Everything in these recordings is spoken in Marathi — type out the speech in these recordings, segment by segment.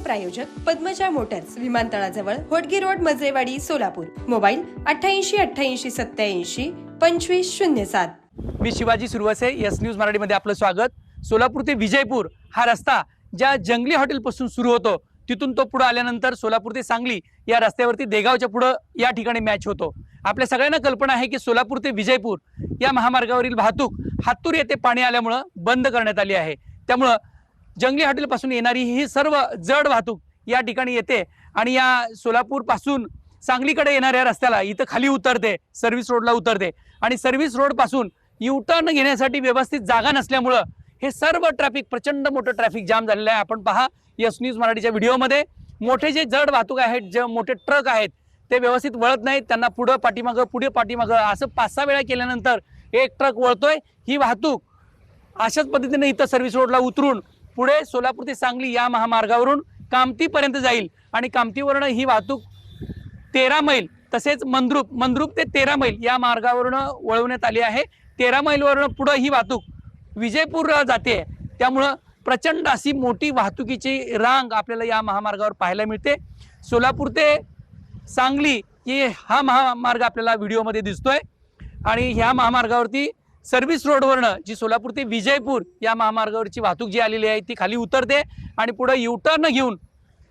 प्रायोजक पद्मजा मोटर्स विमानतळाजवळ होटगी रोड मजेवाडी सोलापूर. मोबाईल अठ्ठ्याऐंशी अठ्ठ्याऐंशी सत्याऐंशी पंचवीस शून्य सात. मी शिवाजी सुरवसे यस न्यूज मराठीमध्ये आपलं स्वागत. सोलापूर ते विजयपूर हा रस्ता ज्या जंगली हॉटेलपासून सुरू होतो तिथून तो पुढे आल्यानंतर सोलापूर ते सांगली या रस्त्यावरती देगावच्या पुढं या ठिकाणी मॅच होतो. आपल्या सगळ्यांना कल्पना आहे की सोलापूर ते विजयपूर या महामार्गावरील वाहतूक हातूर येथे पाणी आल्यामुळं बंद करण्यात आली आहे. त्यामुळं जंगली हॉटेलपासून येणारी ही सर्व जड वाहतूक या ठिकाणी येते आणि या सोलापूरपासून सांगलीकडे येणाऱ्या रस्त्याला इथं खाली उतरते सर्व्हिस रोडला उतरते. आणि सर्व्हिस रोडपासून युटर्न घेण्यासाठी व्यवस्थित जागा नसल्यामुळं हे सर्व ट्रॅफिक प्रचंड मोठं ट्रॅफिक जाम झालेलं आहे. आपण पहा यस न्यूज मराठीच्या व्हिडिओमध्ये मोठे जे जड वाहतूक आहेत जे मोठे ट्रक आहेत ते व्यवस्थित वळत नाहीत. त्यांना पुढं पाठीमागं पुढे पाठीमागं असं पाच सहा वेळा केल्यानंतर एक ट्रक वळतोय. ही वाहतूक अशाच पद्धतीने इथं सर्व्हिस रोडला उतरून पुढे सोलापूर ते सांगली या महामार्गावरून कामतीपर्यंत जाईल. आणि कामतीवरनं ही वाहतूक तेरा मैल तसेच मंद्रुप मंद्रुप ते तेरा मैल या मार्गावरून वळवण्यात आली आहे. तेरा मैलवरून पुढं ही वाहतूक विजयपूरला जाते. त्यामुळं प्रचंड अशी मोठी वाहतुकीची रांग आपल्याला या महामार्गावर पाहायला मिळते. सोलापूर ते सांगली ही हा महामार्ग आपल्याला व्हिडिओमध्ये दिसतोय. आणि ह्या महामार्गावरती सर्व्हिस रोडवरनं जी सोलापूर ते विजयपूर या महामार्गावरची वाहतूक जी आलेली आहे ती खाली उतरते आणि पुढं युटर्न घेऊन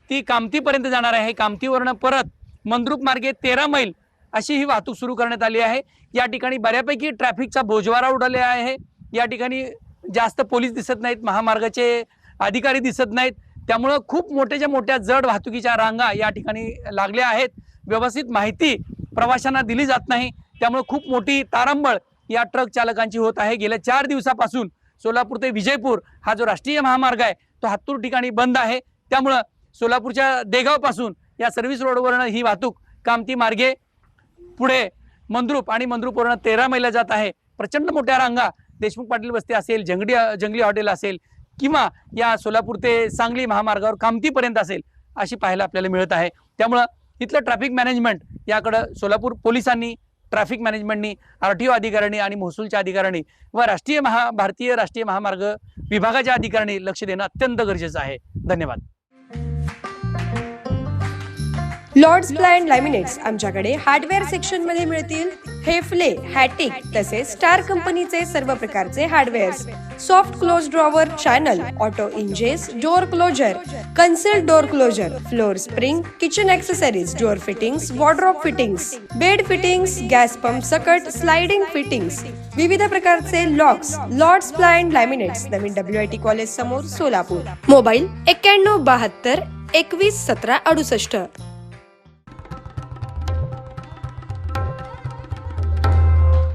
ती कामतीपर्यंत जाणार आहे. कामतीवरनं परत मंद्रुप मार्गे तेरा मैल अशी ही वाहतूक सुरू करण्यात आली आहे. या ठिकाणी बऱ्यापैकी ट्रॅफिकचा बोजवारा उडाला आहे. या ठिकाणी जास्त पोलीस दिसत नाहीत महामार्गाचे अधिकारी दिसत नाहीत. त्यामुळं खूप मोठ्याच्या मोठ्या जड वाहतुकीच्या रांगा या ठिकाणी लागल्या आहेत. व्यवस्थित माहिती प्रवाशांना दिली जात नाही. त्यामुळे खूप मोठी तारांबळ या ट्रक चालकांची होत आहे. गेल्या चार दिवसापासून सोलापूर ते विजयपूर हा जो राष्ट्रीय महामार्ग आहे तो हातूर ठिकाणी बंद आहे. त्यामुळं सोलापूरच्या देगावपासून या सर्व्हिस रोडवरनं ही वाहतूक कामती मार्गे पुढे मंद्रुप आणि मंद्रुपवरनं तेरा मैला जात आहे. प्रचंड मोठ्या रांगा देशमुख पाटील वस्ती असेल जंगडी जंगली हॉटेल असेल किंवा या सोलापूर ते सांगली महामार्गावर कामतीपर्यंत असेल अशी पाहायला आपल्याला मिळत आहे. त्यामुळं इथलं ट्रॅफिक मॅनेजमेंट याकडं सोलापूर पोलिसांनी ट्रॅफिक मॅनेजमेंटनी आर टी ओ अधिकाऱ्यांनी आणि महसूलच्या अधिकाऱ्यांनी व राष्ट्रीय महा भारतीय राष्ट्रीय महामार्ग विभागाच्या अधिकाऱ्यांनी लक्ष देणं अत्यंत गरजेचं आहे. धन्यवाद. लॉर्ड्स ब्लाइंड लॅमिनेट्स आमच्याकडे हार्डवेअर सेक्शनमध्ये मिळतील. हेफले हॅटिक तसेच स्टार कंपनीचे सर्व प्रकारचे hardwares. Soft close drawer channel auto hinges door closer concealed door closer floor spring kitchen accessories door fittings wardrobe fittings bed fittings gas pump सकट स्लाइडिंग फिटिंग्स विविध प्रकारचे लॉक्स लॉर्ड्स प्लॅन लॅमिनेट्स नवीन डब्ल्यू आय टी कॉलेज समोर सोलापूर. मोबाईल एक्क्याण्णव बहात्तर एकवीस सतरा अडुसष्ट.